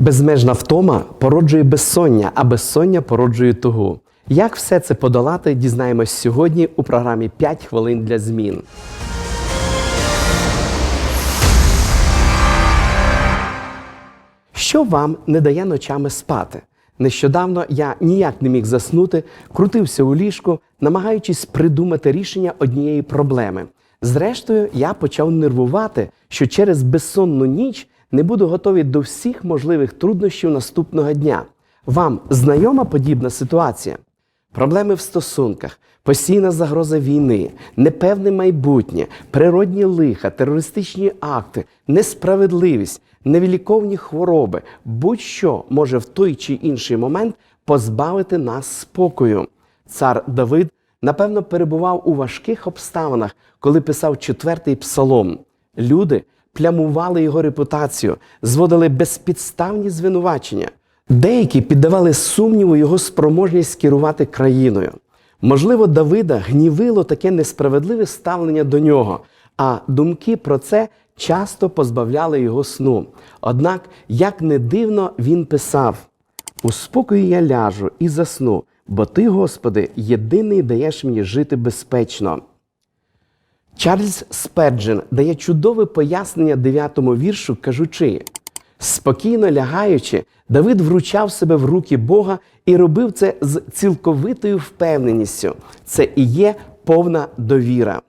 Безмежна втома породжує безсоння, а безсоння породжує тугу. Як все це подолати, дізнаємось сьогодні у програмі «5 хвилин для змін. Що вам не дає ночами спати? Нещодавно я ніяк не міг заснути, крутився у ліжку, намагаючись придумати рішення однієї проблеми. Зрештою, я почав нервувати, що через безсонну ніч не буду готовий до всіх можливих труднощів наступного дня. Вам знайома подібна ситуація? Проблеми в стосунках, постійна загроза війни, непевне майбутнє, природні лиха, терористичні акти, несправедливість, невіліковні хвороби, будь-що може в той чи інший момент позбавити нас спокою. Цар Давид, напевно, перебував у важких обставинах, коли писав четвертий псалом. Люди плямували його репутацію, зводили безпідставні звинувачення. Деякі піддавали сумніву його спроможність керувати країною. Можливо, Давида гнівило таке несправедливе ставлення до нього, а думки про це часто позбавляли його сну. Однак, як не дивно, він писав: у спокої я ляжу і засну, бо ти, Господи, єдиний даєш мені жити безпечно. Чарльз Сперджен дає чудове пояснення дев'ятому віршу, кажучи: спокійно лягаючи, Давид вручав себе в руки Бога і робив це з цілковитою впевненістю. Це і є повна довіра.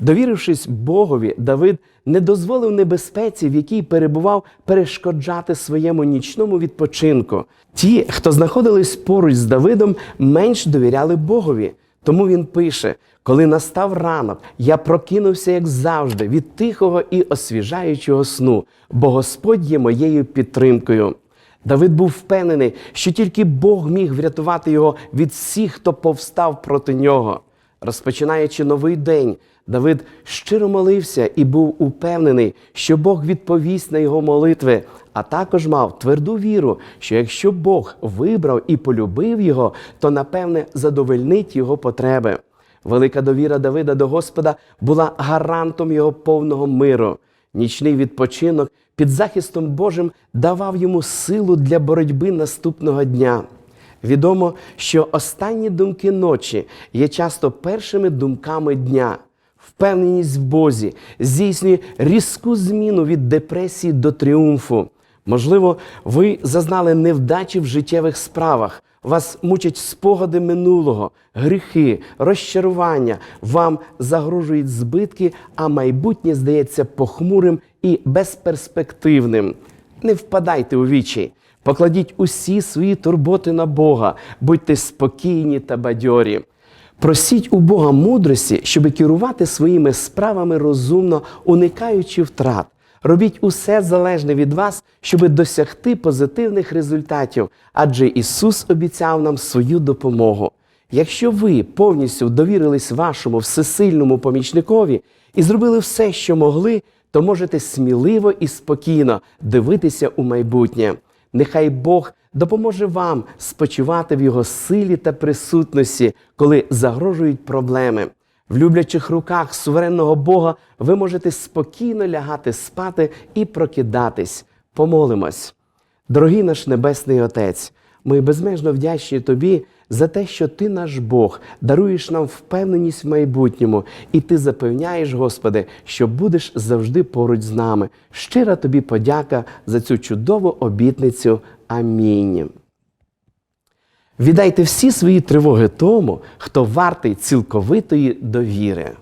Довірившись Богові, Давид не дозволив небезпеці, в якій перебував, перешкоджати своєму нічному відпочинку. Ті, хто знаходились поруч з Давидом, менш довіряли Богові. Тому він пише: коли настав ранок, я прокинувся, як завжди, від тихого і освіжаючого сну, бо Господь є моєю підтримкою. Давид був впевнений, що тільки Бог міг врятувати його від всіх, хто повстав проти нього. Розпочинаючи новий день, Давид щиро молився і був упевнений, що Бог відповість на його молитви, а також мав тверду віру, що якщо Бог вибрав і полюбив його, то напевне задовольнить його потреби. Велика довіра Давида до Господа була гарантом його повного миру. Нічний відпочинок під захистом Божим давав йому силу для боротьби наступного дня. Відомо, що останні думки ночі є часто першими думками дня. Впевненість в Бозі здійснює різку зміну від депресії до тріумфу. Можливо, ви зазнали невдачі в життєвих справах. Вас мучать спогади минулого, гріхи, розчарування, вам загрожують збитки, а майбутнє здається похмурим і безперспективним. Не впадайте у вічі, покладіть усі свої турботи на Бога, будьте спокійні та бадьорі. Просіть у Бога мудрості, щоб керувати своїми справами розумно, уникаючи втрат. Робіть усе залежне від вас, щоб досягти позитивних результатів, адже Ісус обіцяв нам свою допомогу. Якщо ви повністю довірились вашому всесильному помічникові і зробили все, що могли, то можете сміливо і спокійно дивитися у майбутнє. Нехай Бог допоможе вам спочивати в Його силі та присутності, коли загрожують проблеми. В люблячих руках суверенного Бога ви можете спокійно лягати спати і прокидатись. Помолимось. Дорогий наш Небесний Отець, ми безмежно вдячні Тобі за те, що Ти наш Бог, даруєш нам впевненість в майбутньому, і Ти запевняєш, Господи, що будеш завжди поруч з нами. Щира тобі подяка за цю чудову обітницю. Амінь. Віддайте всі свої тривоги тому, хто вартий цілковитої довіри.